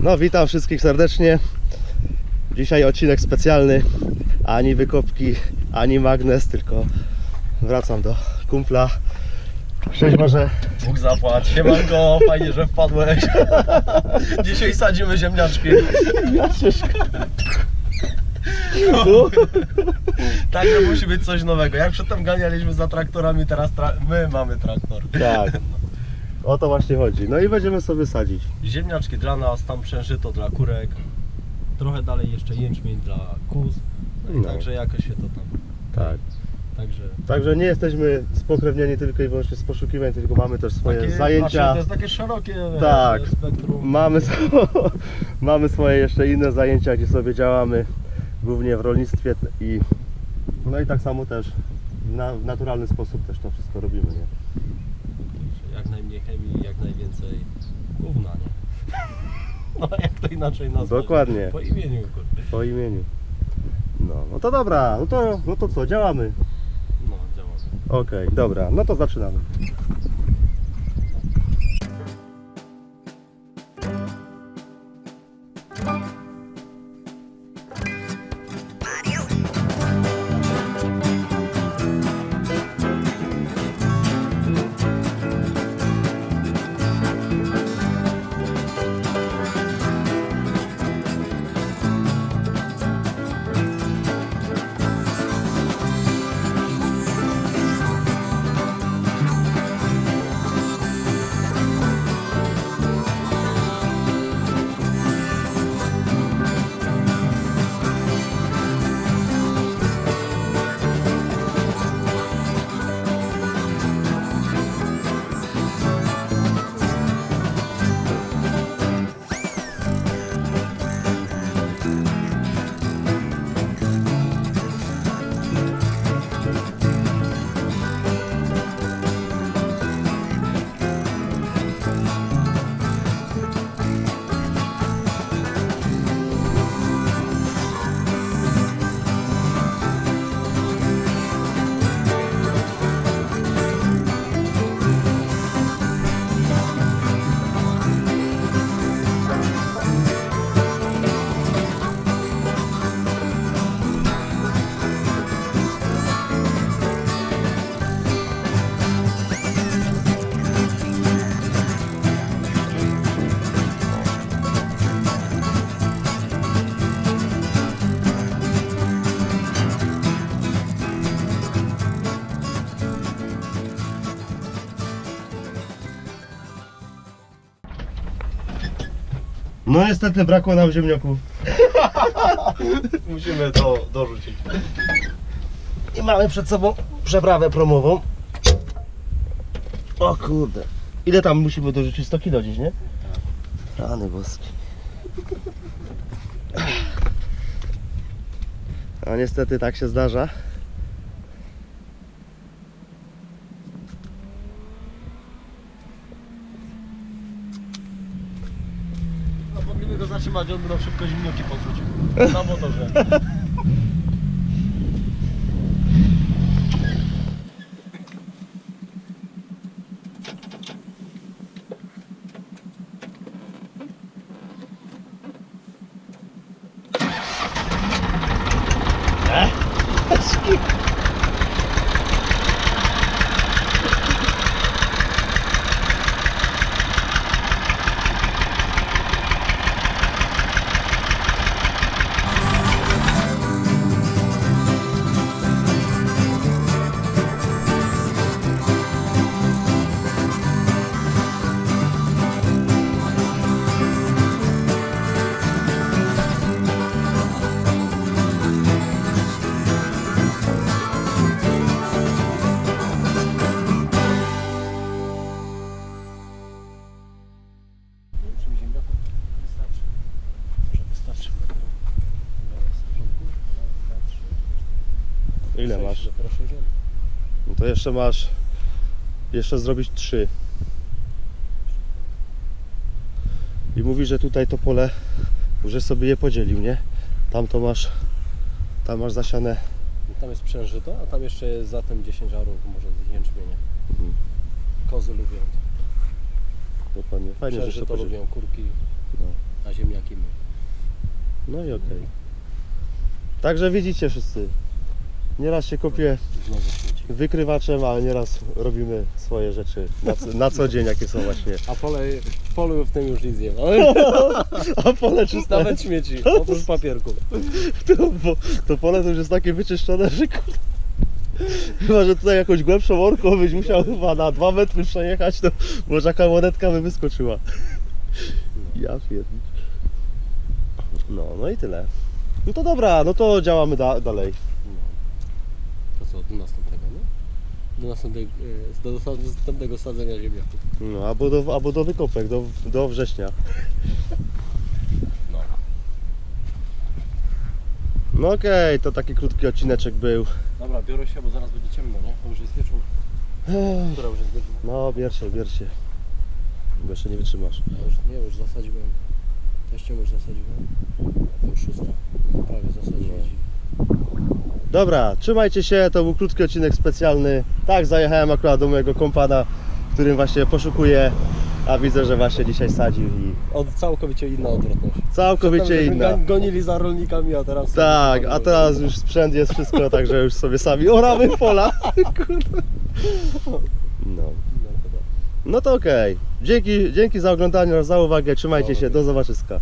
No, witam wszystkich serdecznie. Dzisiaj odcinek specjalny. Ani wykopki, ani magnes, tylko wracam do kumpla. Cześć może. Bóg zapłać. Siemanko, fajnie, że wpadłeś. Dzisiaj sadzimy ziemniaczki. Tu? Także musi być coś nowego. Jak przedtem ganialiśmy za traktorami, teraz tra my mamy traktor. Tak. O to właśnie chodzi. No i będziemy sobie sadzić. Ziemniaczki dla nas, tam przężyto dla kurek. Trochę dalej jeszcze jęczmień dla kóz. No i No. także jakoś się to tam. Tak. Także Także nie jesteśmy spokrewnieni tylko i wyłącznie z poszukiwań, tylko mamy też swoje takie, zajęcia. Nasze, to jest takie szerokie Tak. spektrum. Mamy, mamy swoje jeszcze inne zajęcia, gdzie sobie działamy, głównie w rolnictwie i no i tak samo też na, w naturalny sposób też to wszystko robimy, nie? Jak najmniej chemii, jak najwięcej gówna, nie? No jak to inaczej nazwać? Dokładnie. Po imieniu, kurde. Po imieniu. No, no to dobra, no to, no to co, działamy. No, działa. Okej, dobra, no to zaczynamy. No niestety brakło nam ziemniaków. Musimy to dorzucić. I mamy przed sobą przeprawę promową. O kurde. Ile tam musimy dorzucić? 100 kilo gdzieś, nie? Rany boskie. A niestety tak się zdarza. Mogliby go zatrzymać, on by nam szybko zimnioki podrzucił. Na motorze. Ile masz? No to jeszcze masz. Jeszcze zrobić trzy. I mówi, że tutaj to pole, że sobie je podzielił, nie? Tam to masz. Tam masz zasiane. Tam jest przężyto, a tam jeszcze jest za tym 10 arów może z jęczmienia. Mhm. Kozy lubią. Dokładnie. Fajnie, że to lubią, kurki. No. a ziemniaki my. No i okej. Także widzicie wszyscy. Nieraz się śmieci. wykrywaczem, ale nieraz robimy swoje rzeczy na, co- na co dzień, jakie są właśnie. A pole, polu w tym już nic nie ma. A pole czyste. Nawet śmieci, oprócz papierku. To, bo, to pole to już jest takie wyczyszczone, że. Chyba, że tutaj jakąś głębszą orką byś musiał chyba na dwa metry przejechać, to może jaka monetka by wyskoczyła. Ja pierdolę. No, no i tyle. No to dobra, no to działamy da dalej. No. Co, do następnego, nie? Do następnego, e, do następnego sadzenia ziemniaków. No, albo do, albo do wykopek, do, do września. No. No okej, to taki krótki odcineczek był. Dobra, biorę się, bo zaraz będzie ciemno, nie? To już jest wieczór. Ech, Która już jest godzina? No, bierz bierz się. Bo jeszcze nie wytrzymasz. Ja już, nie, już zasadziłem. Teściem już zasadziłem. To już szósta. Prawie zasadziłem. Dobra, trzymajcie się, to był krótki odcinek specjalny. Tak, zajechałem akurat do mojego kompana, którym właśnie poszukuję, a widzę, że właśnie dzisiaj sadził i Od całkowicie inna odwrotność. całkowicie Przedtem, inna. Gonili za rolnikami, a teraz... Tak, a teraz już sprzęt jest wszystko, także już sobie sami oramy pola. No. No to. No to okej. Dzięki, dzięki za oglądanie oraz za uwagę. Trzymajcie się, do zobaczyska.